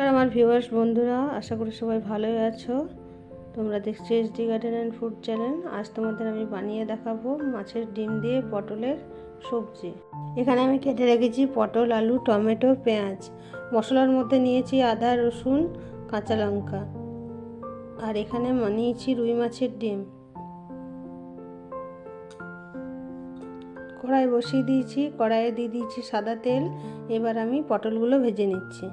আর আমার ভিউয়ার্স বন্ধুরা। আশা করি সবাই ভালোই আছো। তোমরা দেখছ SD garden and food channel আজ তোমাদের আমি বানিয়ে দেখাবো মাছের ডিম দিয়ে পটলের সবজি। এখানে আমি কেটে রেখেছি পটল, আলু, টমেটো, পেঁয়াজ। মশলার মধ্যে নিয়েছি আদা, রসুন, কাঁচা লঙ্কা। আর এখানে নিয়েছি রুই মাছের ডিম। কড়াই বসিয়ে দিয়েছি। কড়াইয়ে দিয়ে দিয়েছি সাদা তেল। এবার আমি পটলগুলো ভেজে নিচ্ছি।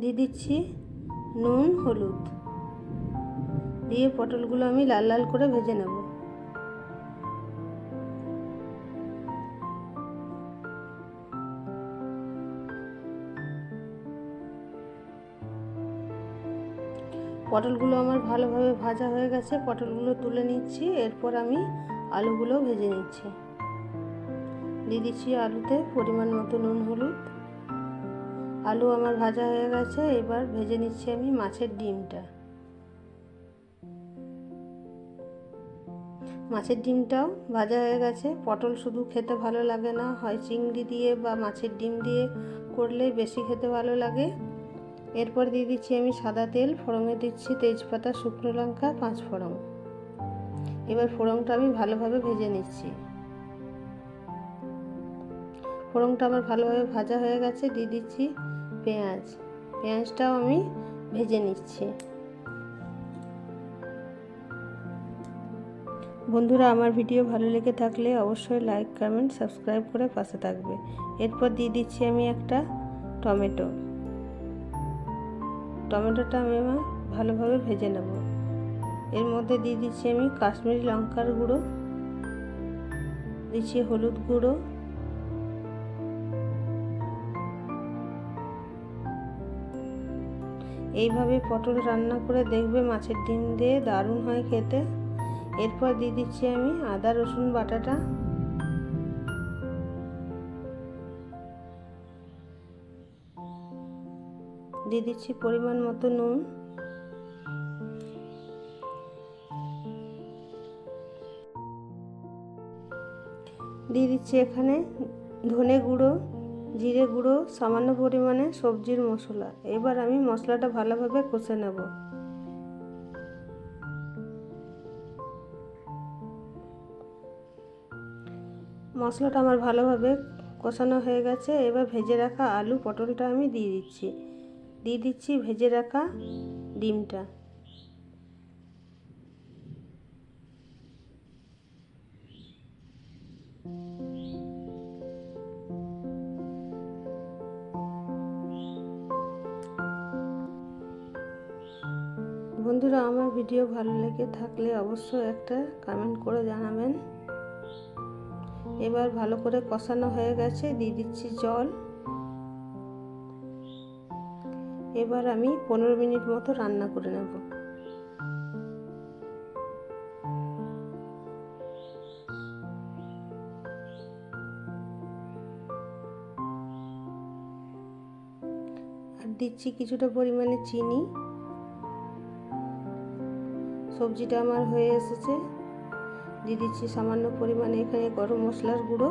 দিয়ে দিচ্ছি নুন, হলুদ। দিয়ে পটলগুলো আমি লাল লাল করে ভেজে নেব। পটলগুলো আমার ভালোভাবে ভাজা হয়ে গেছে। পটলগুলো তুলে নিচ্ছি, এরপর আমি আলুগুলো ভেজে নিচ্ছি। দিয়ে দিচ্ছি আলুতে পরিমাণ মতো নুন, হলুদ। আলু আমার ভাজা হয়ে গেছে, এবার ভেজে নিচ্ছি আমি মাছের ডিমটা। মাছের ডিমটাও ভাজা হয়ে গেছে। পটল শুধু খেতে ভালো লাগে না, হয় চিংড়ি দিয়ে বা মাছের ডিম দিয়ে করলে বেশি খেতে ভালো লাগে। এরপর দিয়ে দিচ্ছি আমি সাদা তেল ফোড়ঙে দিচ্ছি তেজপাতা, শুকনো লঙ্কা, পাঁচ ফোড়ন। এবার ফোড়নটা আমি ভালোভাবে ভেজে নিচ্ছি। ফোড়নটা আমার ভালোভাবে ভাজা হয়ে গেছে, দিয়ে দিচ্ছি পেঁয়াজ। পেঁয়াজটাও আমি ভেজে নিচ্ছি। বন্ধুরা, আমার ভিডিও ভালো লেগে থাকলে অবশ্যই লাইক, কমেন্ট, সাবস্ক্রাইব করে পাশে থাকবে। এরপর দিয়ে দিচ্ছি আমি একটা টমেটো। টমেটোটা আমি আমার ভালোভাবে ভেজে নেব। এর মধ্যে দিয়ে দিচ্ছি আমি কাশ্মীরি লঙ্কার গুঁড়ো, দিচ্ছি হলুদ গুঁড়ো এইভাবে পটল রান্না করে দেখবে মাছের ডিম দিয়ে দারুণ হয় খেতে। এরপর দিয়ে দিচ্ছি আমি আদা, রসুন, বাটাটা। দিয়ে দিচ্ছি পরিমাণ মতো নুন। দিয়ে দিচ্ছি এখানে ধনে গুঁড়ো। জিরে গুঁড়ো, সামান্য পরিমাণে সবজির মশলা। এবার আমি মশলাটা ভালোভাবে কষে নেব। মশলাটা আমার ভালোভাবে কষানো হয়ে গেছে। এবার ভেজে রাখা আলু পটলটা আমি দিয়ে দিচ্ছি। দিয়ে দিচ্ছি ভেজে রাখা ডিমটা। বন্ধুরা, আমার ভিডিও ভালো লেগে থাকলে অবশ্যই একটা কমেন্ট করে জানাবেন। এবার ভালো করে কষানো হয়ে গেছে, দিয়ে দিচ্ছি জল। এবার আমি পনেরো মিনিট মতো রান্না করে নেব। আর দিচ্ছি কিছুটা পরিমাণে চিনি। সবজিটা আমার হয়ে এসেছে। দিয়ে দিচ্ছি সামান্য পরিমাণে এখানে গরম মশলার গুঁড়ো।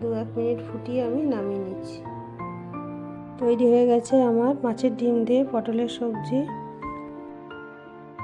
দু এক মিনিট ফুটিয়ে আমি নামিয়ে নিচ্ছি। তৈরি হয়ে গেছে আমার মাছের ডিম দিয়ে পটলের সবজি।